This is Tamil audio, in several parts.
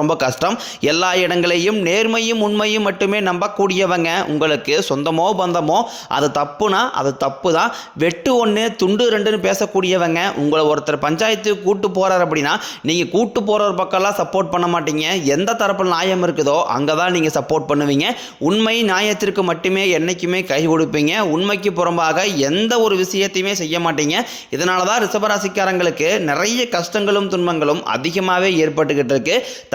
ரொம்ப கஷ்டம். எல்லா இடங்களையும் நேர்மையும் உண்மையும் மட்டுமே நம்பக்கூடியவங்க உங்களுக்கு சொந்தமோ பந்தமோ அது தப்புனா அது தப்பு தான் வெட்டு ஒன்று துண்டு ரெண்டுன்னு பேசக்கூடியவங்க உங்களை ஒருத்தர் பஞ்சாயத்துக்கு கூட்டு போகிறார் அப்படின்னா நீங்கள் கூட்டு போகிற பக்கம்லாம் சப்போர்ட் பண்ண மாட்டீங்க. எந்த தரப்பில் நியாயம் இருக்குதோ அங்கே தான் நீங்கள் சப்போர்ட் பண்ணுவீங்க. உண்மை நியாயத்திற்கு மட்டுமே என்றைக்குமே கை கொடுப்பீங்க. உண்மைக்கு புறம்பாக எந்த ஒரு விஷயத்தையுமே செய்ய மாட்டீங்க. இதனால தான் ரிஷபராசிக்காரங்களுக்கு நிறைய கஷ்டங்களும் துன்பங்களும் அதிகமாகவே ஏற்பட்டுக்கிட்டு இருக்கு.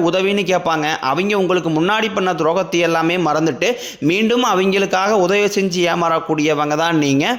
உதவின்னு கேட்பாங்க. அவங்க உங்களுக்கு முன்னாடி பண்ண துரோகத்தை எல்லாமே மறந்துட்டு மீண்டும் அவங்களுக்காக உதவி செஞ்சு ஏமாறக்கூடியவங்க தான் நீங்கள்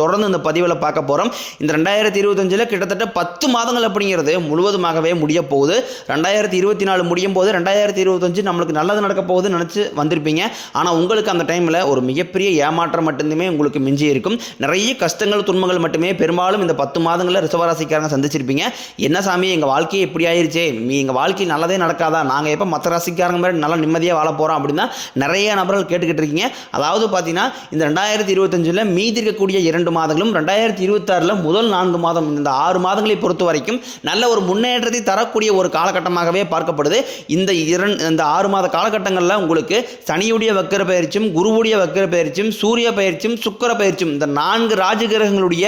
தொடர்ந்து இந்த பதிவில் பார்க்க போகிறோம் இந்த ரெண்டாயிரத்தி இருபத்தஞ்சில் கிட்டத்தட்ட பத்து மாதங்கள் அப்படிங்கிறது முழுவதுமாகவே முடிய போகுது. ரெண்டாயிரத்தி இருபத்தி நாலு முடியும் போது ரெண்டாயிரத்தி இருபத்தஞ்சு நம்மளுக்கு நல்லது நடக்க போகுதுன்னு நினச்சி வந்திருப்பீங்க. ஆனால் உங்களுக்கு அந்த டைமில் ஒரு மிகப்பெரிய ஏமாற்றம் மட்டுமே உங்களுக்கு மிஞ்சி இருக்கும். நிறைய கஷ்டங்கள் துன்பங்கள் மட்டுமே பெரும்பாலும் இந்த பத்து மாதங்களில் ரிசவராசிக்காரங்க சந்திச்சிருப்பீங்க. என்ன சாமி எங்கள் வாழ்க்கையை இப்படி ஆயிருச்சே? நீ எங்கள் வாழ்க்கையில் நல்லதே நடக்காதா? நாங்கள் எப்போ மற்ற ராசிக்காரங்க மாதிரி நல்லா நிம்மதியாக வாழ போகிறோம் அப்படின்னா நிறைய நபர்கள் கேட்டுக்கிட்டு இருக்கீங்க. அதாவது பார்த்தீங்கன்னா இந்த ரெண்டாயிரத்தி இருபத்தஞ்சில் மீதி இருக்கக்கூடிய இரண்டு மாதங்களும் ரெண்டாயிரத்தி இருபத்தாறில் முதல் நான்கு மாதம் இந்த ஆறு மாதங்களை பொறுத்த வரைக்கும் நல்ல ஒரு முன்னேற்றத்தை தரக்கூடிய ஒரு காலகட்டமாகவே பார்க்கப்படுது. இந்த இரண்டு இந்த ஆறு மாத காலகட்டங்களில் உங்களுக்கு சனியுடைய வக்கர பயிற்சியும் குருவுடைய வக்கர பயிற்சியும் சூரிய பயிற்சியும் சுக்கிர பயிற்சியும் இந்த நான்கு ராஜகிரகங்களுடைய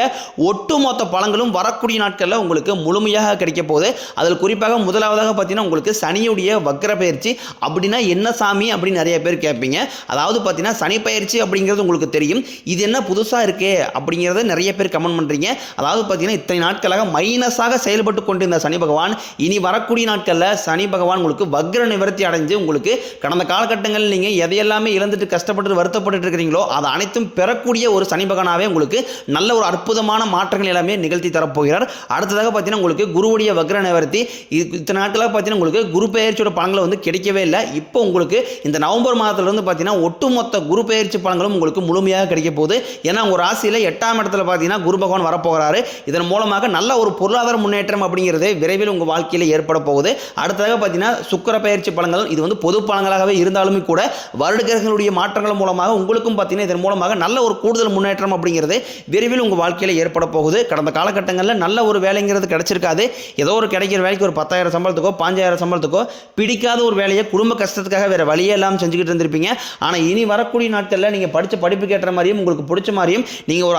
ஒட்டுமொத்த பழங்களும் வரக்கூடிய நாட்களில் உங்களுக்கு முழுமையாக கிடைக்க போகுது. அதில் குறிப்பாக முதலாவதாக பார்த்தீங்கன்னா உங்களுக்கு சனியுடைய வக்கர பயிற்சி அப்படின்னா என்ன சாமி அப்படின்னு நிறைய பேர் கேட்பீங்க. அதாவது பார்த்தீங்கன்னா சனி பயிற்சி அப்படிங்கிறது உங்களுக்கு தெரியும். இது என்ன புதுசாக இருக்கே அப்படிங்கிறத நிறைய பேர் கமெண்ட் பண்ணுறீங்க அதாவது பார்த்தீங்கன்னா இத்தனை நாட்களாக மைனஸாக செயல்பட்டு கொண்டிருந்த சனி பகவான் இனி வரக்கூடிய நாட்களில் சனி பகவான் உங்களுக்கு வக்ர நிவர்த்தி அடைஞ்சு உங்களுக்கு கடந்த காலகட்டங்களில் நீங்கள் எதையெல்லாமே இழந்துட்டு கஷ்டப்பட்டு வருத்தப்பட்டு இருக்கிறீங்களோ அதை அனைத்தும் பெறக்கூடிய ஒரு சனி பகவானாவே உங்களுக்கு நல்ல ஒரு அற்புதமான மாற்றங்கள் எல்லாமே நிகழ்த்தி தரப்போகிறார். அடுத்ததாக பார்த்தீங்கன்னா உங்களுக்கு குருவுடைய வக்ர நிவர்த்தி. இத்தனை நாட்களாக பார்த்தீங்கன்னா உங்களுக்கு குரு பெயர்ச்சியோட பலன்கள் வந்து கிடைக்கவே இல்லை. இப்போ உங்களுக்கு இந்த நவம்பர் மாதத்துலேருந்து பார்த்தீங்கன்னா ஒட்டுமொத்த குரு பெயர்ச்சி பலன்களும் உங்களுக்கு முழுமையாக கிடைக்க போகுது. ஏன்னா உங்கள் ராசியில் எட்டாம் இடத்துல பார்த்தீங்கன்னா குரு பகவான் வரப்போகிறாரு. இதன் மூலமாக நல்ல ஒரு பொருளாதார முன்னேற்றம் அப்படிங்கிறது விரைவில் உங்கள் வாழ்க்கையில் ஏற்பட போகுது. அடுத்ததாக பார்த்தீங்கன்னா சுக்கர பயிற்சி பலங்கள் இது வந்து பொது பலங்களாகவே இருந்தாலுமே கூட வருட கிரகங்களுடைய மாற்றங்கள் மூலமாக உங்களுக்கும் பார்த்தீங்கன்னா இதன் மூலமாக நல்ல ஒரு கூடுதல் முன்னேற்றம் அப்படிங்கிறது விரைவில் உங்கள் வாழ்க்கையில் ஏற்பட போகுது. கடந்த காலகட்டங்களில் நல்ல ஒரு வேலைங்கிறது கிடைச்சிருக்காது. ஏதோ ஒரு கிடைக்கிற வேலைக்கு ஒரு பத்தாயிரம் சம்பளத்துக்கோ பாஞ்சாயிரம் சம்பளத்துக்கோ பிடிக்காத ஒரு வேலையை குடும்ப கஷ்டத்துக்காக வேறு வழியே இல்லாமல் செஞ்சுக்கிட்டு இருந்திருப்பீங்க. ஆனால் இனி வரக்கூடிய நாட்களில் நீங்கள் படித்த படிப்புக்கு ஏற்ற மாதிரியும் உங்களுக்கு பிடிச்ச மாதிரியும் நீங்கள் ஒரு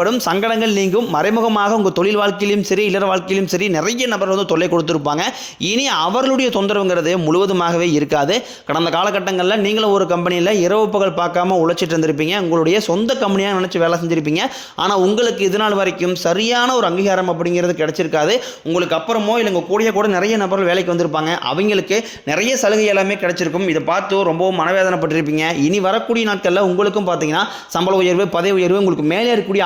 சங்கடங்கள் நீங்கும். மறைமுகமாக உங்கள் தொழில் வாழ்க்கையிலும் சரி இல்லற வாழ்க்கையிலும் சரி நிறைய நபர் வந்து தொல்லை கொடுத்துருப்பாங்க. இனி அவர்களுடைய தொந்தரவுங்கிறது முழுவதுமாகவே இருக்காது. கடந்த காலகட்டங்களில் நீங்களும் ஒரு கம்பெனியில் இரவு பகல் பார்க்காம உழைச்சிட்டு இருந்திருப்பீங்க. உங்களுடைய சொந்த கம்பெனியாக நினச்சி வேலை செஞ்சுருப்பீங்க. ஆனால் உங்களுக்கு இது நாள் வரைக்கும் சரியான ஒரு அங்கீகாரம் அப்படிங்கிறது கிடைச்சிருக்காது. உங்களுக்கு அப்புறமோ இல்லை உங்கள் கூடிய கூட நிறைய நபர்கள் வேலைக்கு வந்திருப்பாங்க. அவங்களுக்கு நிறைய சலுகை எல்லாமே கிடைச்சிருக்கும். இதை பார்த்து ரொம்பவும் மனவேதனைப்பட்டிருப்பீங்க. இனி வரக்கூடிய நாட்களில் உங்களுக்கும் பார்த்தீங்கன்னா சம்பள உயர்வு பதவி உயர்வு உங்களுக்கு மேலே இருக்கக்கூடிய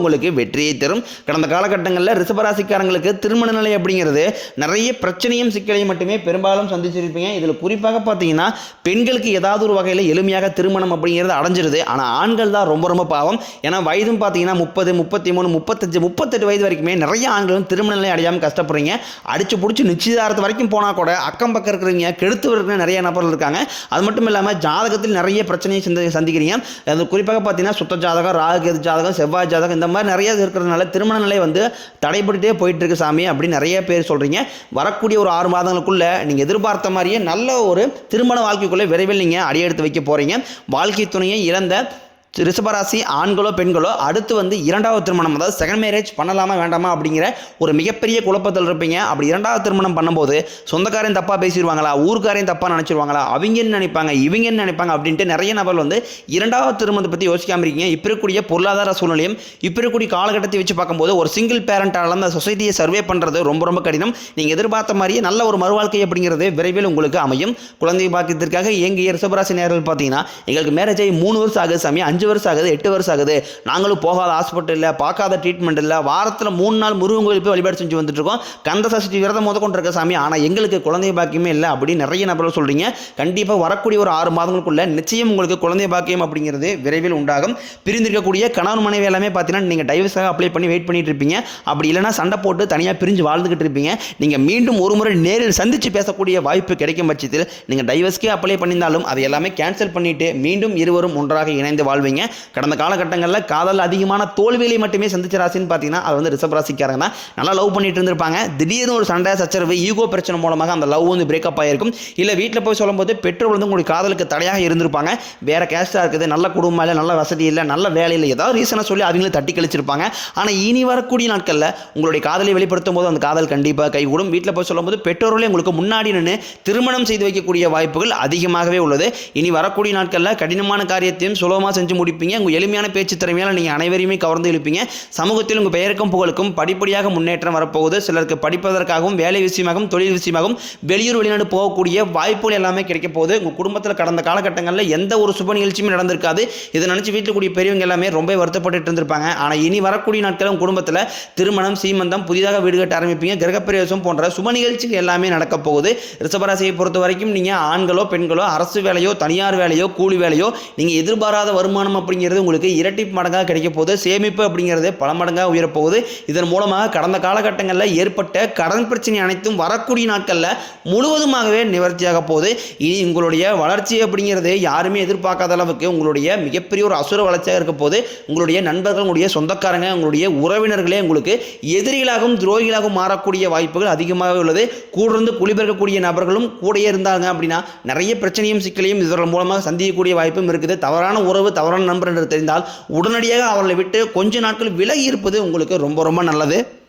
உங்களுக்கு வெற்றியை தரும். கடந்த காலகட்டங்களில் ரிசபராசிக்காரங்களுக்கு திருமண நிலை அப்படிங்கிறது நிறைய பிரச்சனையும் சிக்கலையும் மட்டுமே பெரும்பாலும் சந்திச்சிருப்பீங்க. இதில் குறிப்பாக பார்த்தீங்கன்னா பெண்களுக்கு ஏதாவது ஒரு வகையில் எளிமையாக திருமணம் அப்படிங்கிறது அடைஞ்சிருது. ஆனால் ஆண்கள் தான் ரொம்ப ரொம்ப பாவம். ஏன்னா வயதும் பார்த்தீங்கன்னா முப்பது முப்பத்தி மூணு முப்பத்தஞ்சு முப்பத்தெட்டு வயது வரைக்குமே நிறைய ஆண்களும் திருமண நிலை அடையாமல் கஷ்டப்படுறீங்க. அடிச்சு பிடிச்சி நிச்சயதாரத்து வரைக்கும் போனால் கூட அக்கம் பக்கம் இருக்கிறவங்க கெடுத்து இருக்கிற நிறைய நபர்கள் இருக்காங்க. அது மட்டும் இல்லாமல் ஜாதகத்தில் நிறைய பிரச்சனையை சந்தி சந்திக்கிறீங்க. அது குறிப்பாக பார்த்தீங்கன்னா சுத்த ஜாதகம் ராகு கேது ஜாதகம் செவ்வாய் ஜாதகம் இந்த மாதிரி நிறைய இருக்கிறதுனால திருமண நிலை வந்து தடைபட்டுட்டே போயிட்டு இருக்கு சாமி அப்படின்னு நிறைய பேர் சொல்கிறீங்க வரக்கூடிய ஒரு ஆறு மாதங்களுக்குள்ள நீங்கள் எதிர்பார்த்த மாதிரியே நல்ல ஒரு திருமண வாழ்க்கைக்குள்ளே விரைவில் நீங்கள் அடியெடுத்து வைக்க போகிறீங்க வாழ்க்கை துணையை இழந்த ரிஷபராசி ஆண்களோ பெண்களோ அடுத்து வந்து இரண்டாவது திருமணம் அதாவது செகண்ட் மேரேஜ் பண்ணலாமா வேண்டாமா அப்படிங்கிற ஒரு மிகப்பெரிய குழப்பத்தில் இருப்பீங்க. அப்படி இரண்டாவது திருமணம் பண்ணும்போது சொந்தக்காரையும் தப்பாக பேசிடுவாங்களா ஊருக்காரையும் தப்பாக நினச்சிருவாங்களா அவங்க என்ன நினைப்பாங்க இவங்க என்ன நினைப்பாங்க அப்படின்ட்டு நிறைய நபர்கள் வந்து இரண்டாவது திருமணத்தை பற்றி யோசிக்காமல் இருக்கீங்க. இப்போ இருக்கக்கூடிய பொருளாதார சூழ்நிலையும் இப்போ இருக்கக்கூடிய காலகட்டத்தை வச்சு பார்க்கும்போது ஒரு சிங்கிள் பேரண்டால் அந்த சொசைட்டியை சர்வே பண்ணுறது ரொம்ப ரொம்ப கடினம். நீங்கள் எதிர்பார்த்த மாதிரியே நல்ல ஒரு மறுவாழ்க்கை அப்படிங்கிறது விரைவில் உங்களுக்கு அமையும். குழந்தை பாக்கியத்திற்காக எங்கள் ரிஷபராசி நேரில் பார்த்தீங்கன்னா எங்களுக்கு மேரேஜ் ஆகி மூணு வருஷம் ஆகுது சாமி. அஞ்சு வருஷம் ஆகுது எட்டு வருஷம் ஆகுது. நாங்களும் போகாத ஹாஸ்பிட்டல் இல்லை பார்க்காத ட்ரீட்மெண்ட் இல்லை. வாரத்தில் மூணு நாள் முருகன் கோயில் போய் வழிபாடு செஞ்சு வந்துட்டு இருக்கோம். கந்த சஷ்டி விரதம் முத கொண்டு இருக்க சாமி. ஆனால் எங்களுக்கு குழந்தை பாக்கியமே இல்லை அப்படின்னு நிறைய நபர்கள் சொல்கிறீங்க கண்டிப்பாக வரக்கூடிய ஒரு ஆறு மாதங்களுக்குள்ள நிச்சயம் உங்களுக்கு குழந்தை பாக்கியம் அப்படிங்கிறது விரைவில் உண்டாகும். பிரிந்திருக்கக்கூடிய கணவன் மனைவி எல்லாமே பார்த்தீங்கன்னா நீங்கள் டைவர்ஸாக அப்ளை பண்ணி வெயிட் பண்ணிட்டு இருப்பீங்க. அப்படி இல்லைனா சண்டை போட்டு தனியாக பிரிஞ்சு வாழ்ந்துகிட்டு இருப்பீங்க. நீங்கள் மீண்டும் ஒரு முறை நேரில் சந்தித்து பேசக்கூடிய வாய்ப்பு கிடைக்கும் பட்சத்தில் நீங்கள் டைவர்ஸ்க்கே அப்ளை பண்ணியிருந்தாலும் அதை எல்லாமே கேன்சல் பண்ணிட்டு மீண்டும் இருவரும் ஒன்றாக இணைந்து வாழ்வீங்க. கடந்த காலகட்டங்களில் காதல் அதிகமான தோல்விகளை மட்டுமே சந்திச்ச ராசின்னு பார்த்தீங்கன்னா அது வந்து ரிசப் ராசிக்காரங்க தான். நல்லா லவ் பண்ணிட்டு இருந்திருப்பாங்க. திடீர்னு ஒரு சண்டை சச்சரவு ஈகோ பிரச்சனை மூலமாக அந்த லவ் வந்து பிரேக்கப் ஆகிருக்கும் இல்லை வீட்டில் போய் சொல்லும்போது பெற்றோர் வந்து உங்களுக்கு காதலுக்கு தடையாக இருந்திருப்பாங்க. வேற கேஸ்டாக இருக்குது நல்ல குடும்பம் இல்லை நல்ல வசதி இல்லை நல்ல வேலையில் ஏதாவது ரீசனை சொல்லி அவங்களும் தட்டி கழிச்சிருப்பாங்க. ஆனால் இனி வரக்கூடிய நாட்களில் உங்களுடைய காதலை வெளிப்படுத்தும் போது அந்த காதல் கண்டிப்பாக கைகூடும். வீட்டில் போய் சொல்லும்போது பெற்றோர்களே உங்களுக்கு முன்னாடி நின்று திருமணம் செய்து வைக்கக்கூடிய வாய்ப்புகள் அதிகமாகவே உள்ளது. இனி வரக்கூடிய நாட்களில் கடினமான காரியத்தையும் சுலபமாக செஞ்சு முடிப்பீங்க. உங்கள் எளிமையான பேச்சு திறமையால் நீங்கள் அனைவரையுமே கவர்ந்து இழுப்பீங்க. சமூகத்தில் உங்கள் பெயருக்கும் புகழுக்கும் படிப்படியாக முன்னேற்றம் வரப்போகுது. சிலருக்கு படிப்பதற்காகவும் வேலை விஷயமாகவும் தொழில் விஷயமாகவும் வெளியூர் வெளிநாடு போகக்கூடிய வாய்ப்புகள் எல்லாமே கிடைக்க போகுது. உங்கள் குடும்பத்தில் கடந்த காலகட்டங்களில் எந்த ஒரு சுப நிகழ்ச்சியுமே நடந்திருக்காது. இதை நினச்சி வீட்டில் கூடிய பெரியவங்க எல்லாமே ரொம்ப வருத்தப்பட்டு இருந்திருப்பாங்க. ஆனால் இனி வரக்கூடிய நாட்கள் உங்கள் குடும்பத்தில் திருமணம் சீமந்தம் புதிதாக வீடு கட்ட ஆரம்பிப்பீங்க. கிரகப்பிரவேசம் போன்ற சுப நிகழ்ச்சிகள் எல்லாமே நடக்க போகுது. ரிஷபராசியை பொறுத்த வரைக்கும் நீங்கள் ஆண்களோ பெண்களோ அரசு வேலையோ தனியார் வேலையோ கூலி வேலையோ நீங்கள் எதிர்பாராத வருமானம் வருமானம் அப்படிங்கிறது உங்களுக்கு இரட்டி மடங்காக கிடைக்க போகுது. சேமிப்பு அப்படிங்கிறது பல மடங்காக உயரப்போகுது இதன் மூலமாக கடந்த காலகட்டங்களில் ஏற்பட்ட கடன் பிரச்சனை அனைத்தும் வரக்கூடிய நாட்களில் முழுவதுமாகவே நிவர்த்தியாக போகுது. இனி உங்களுடைய வளர்ச்சி அப்படிங்கிறது யாருமே எதிர்பார்க்காத அளவுக்கு உங்களுடைய மிகப்பெரிய ஒரு அசுர வளர்ச்சியாக இருக்க போது உங்களுடைய நண்பர்கள் உங்களுடைய சொந்தக்காரங்க உங்களுடைய உறவினர்களே உங்களுக்கு எதிரிகளாகவும் துரோகிகளாகவும் மாறக்கூடிய வாய்ப்புகள் அதிகமாக உள்ளது. கூடிருந்து குளிபெருக்கக்கூடிய நபர்களும் கூடயே இருந்தாங்க அப்படின்னா நிறைய பிரச்சனையும் சிக்கலையும் இதன் மூலமாக சந்திக்கக்கூடிய வாய்ப்பும் இருக்குது. தவறான உறவு தவறான நண்பர் என்று தெரிந்தால் உடனடியாக அவர்களை விட்டு கொஞ்ச நாட்கள் விலகி இருப்பது உங்களுக்கு ரொம்ப ரொம்ப நல்லது.